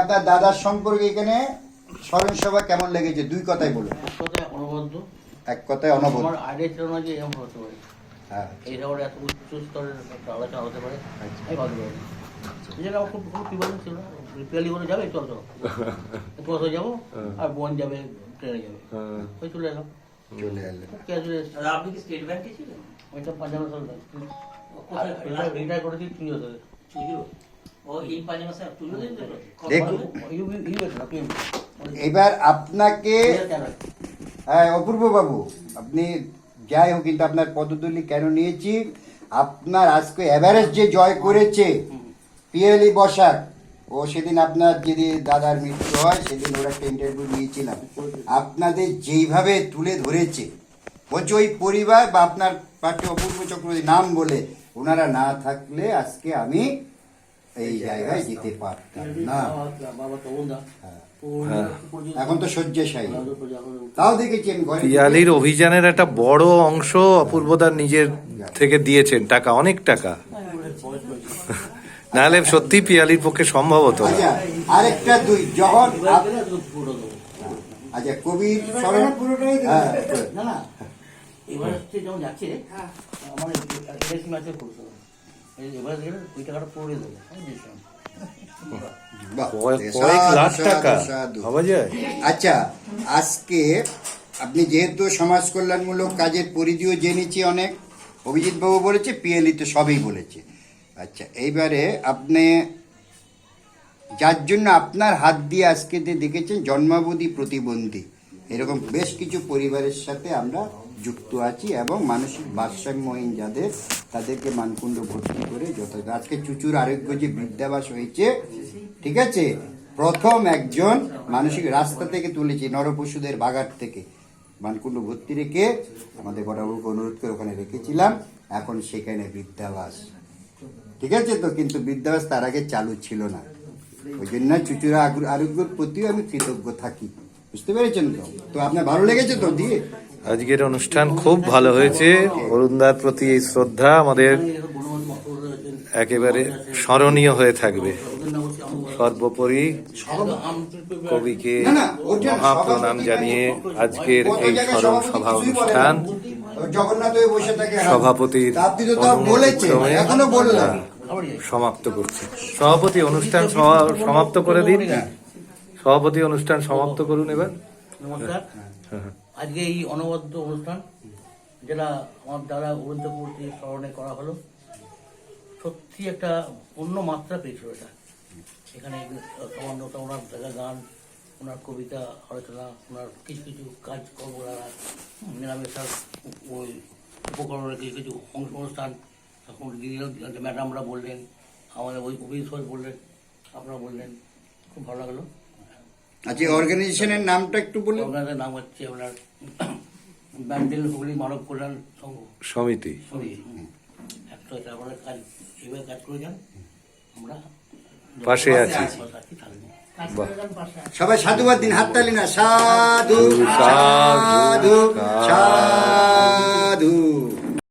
আপনার দাদার সম্পর্কে এখানে স্মরণ সভা কেমন লেগেছে? দুই কথাই বলুন। এক কথায় অনবদ্য। এক কথায় অনবদ্য। আমার আইডিয়া ছিল না যে এমন হতে পারে। হ্যাঁ। এই শহরে এত উচ্চ স্তরের একটা আলোচনা হতে পারে। আমি ভাবতে পারিনি। এই জন্য আমার খুব খুব প্রিপারেশন ছিল। না পিয়ালি করে যাবে চল চলো। বসে যাব আর বোন যাবে ট্রেনে যাবে। ওই চলে এলাম। চলে আপনি কি স্টেট ব্যাংকে ছিলেন? ওইটা পাঞ্জাব কোথায়? রিটায়ার করেছি তিন বছর এবার আপনাকে হ্যাঁ অপূর্ব বাবু আপনি যাই হোক কিন্তু আপনার পদতুলি কেন নিয়েছি? আপনার আজকে এভারেস্ট যে জয় করেছে পিএলই বসাক ও সেদিন আপনার যদি দাদার মৃত্যু হয় সেদিন ওরা একটা ইন্টারভিউ নিয়েছিলাম। আপনাদের যেইভাবে তুলে ধরেছে বলছে ওই পরিবার বা আপনার পার্টি অপূর্ব চক্রবর্তী নাম বলে ওনারা না থাকলে আজকে আমি এই জায়গায় যেতে পারতাম না। বাবা তবন দা এখন তো শয্যাশায়ী। তাও দেখেছি আমি ঘরে পিয়ালির অভিযানের একটা বড় অংশ অপূর্বদার নিজের থেকে দিয়েছেন। টাকা অনেক টাকা। নাহলে সত্যি পিয়ালির পক্ষে সম্ভব হতো আচ্ছা আরেকটা দুই যখন আচ্ছা কবির স্মরণ হ্যাঁ, না না। এবার হচ্ছে যখন যাচ্ছে আমার এবার ওই টাকাটা পড়ে দেবে আমি দিয়েছিলাম আচ্ছা আজকে আপনি যেহেতু সমাজ কল্যাণমূলক কাজের পরিধিও জেনেছি অনেক অভিজিৎ বাবু বলেছে পিএলই তো সবই বলেছে। আচ্ছা এইবারে আপনি যার জন্য আপনার হাত দিয়ে আজকে যে দেখেছেন জন্মাবধি প্রতিবন্ধী এরকম বেশ কিছু পরিবারের সাথে আমরা যুক্ত আছি এবং মানসিক ভারসাম্যহীন যাদের, তাদেরকে মানকুণ্ড ভর্তি করে যত আজকে চুচুর আরোগ্য যে বৃদ্ধাবাস হয়েছে, ঠিক আছে? প্রথম একজন মানসিক রাস্তা থেকে তুলেছি, নরপশুদের বাগার থেকে। মানকুণ্ড ভর্তি রেখে আমাদের বড়বাবুকে অনুরোধ করে ওখানে রেখেছিলাম। এখন সেখানে বৃদ্ধাবাস। ঠিক আছে তো? কিন্তু বৃদ্ধাবাস তার আগে চালু ছিল না। ওই জন্য চুচুরা আরোগ্যর প্রতিও আমি কৃতজ্ঞ থাকি। বুঝতে পেরেছেন তো? তো আপনার ভালো লেগেছে তো দিয়ে? আজকের অনুষ্ঠান খুব ভালো হয়েছে। অরুণদার প্রতি এই শ্রদ্ধা আমাদের একেবারে স্মরণীয় হয়ে থাকবে। সর্বোপরি কবিকে মহাপ্রণাম জানিয়ে আজকের এই স্মরণ সভা। অনুষ্ঠান। সভাপতির সমাপ্ত করছি। সভাপতি অনুষ্ঠান সমা- সমাপ্ত করে দিন। সভাপতি অনুষ্ঠান সমাপ্ত করুন এবার। নমস্কার। আজকে এই অনবদ্য অনুষ্ঠান যেটা আমার দ্বারা অরুণ চক্রবর্তী স্মরণে করা হলো সত্যি একটা অন্য মাত্রা পেয়েছিল এটা। এখানে সামান্যতা ওনার গান ওনার কবিতা আলোচনা ওনার কিছু কিছু কাজকর্ম দ্বারা নিরামিষার ওই উপকরণের কিছু কিছু অংশ অনুষ্ঠান তখন ম্যাডামরা বললেন আমাদের ওই অভিষেক বললেন আপনারা বললেন খুব ভালো লাগল। আচ্ছা অর্গানাইজেশনের নামটা একটু বলুন। ওনাদের নাম হচ্ছে ওনার ব্যান্ডেল হুগলি মানব কল্যাণ সমিতি। একশো তারপরে কাজ এভাবে কাজ করে যান। আমরা পাশে আছি। সবাই সাধুবাদ দিন হাততালি না। সাধু সাধু, সাধু। সাধু।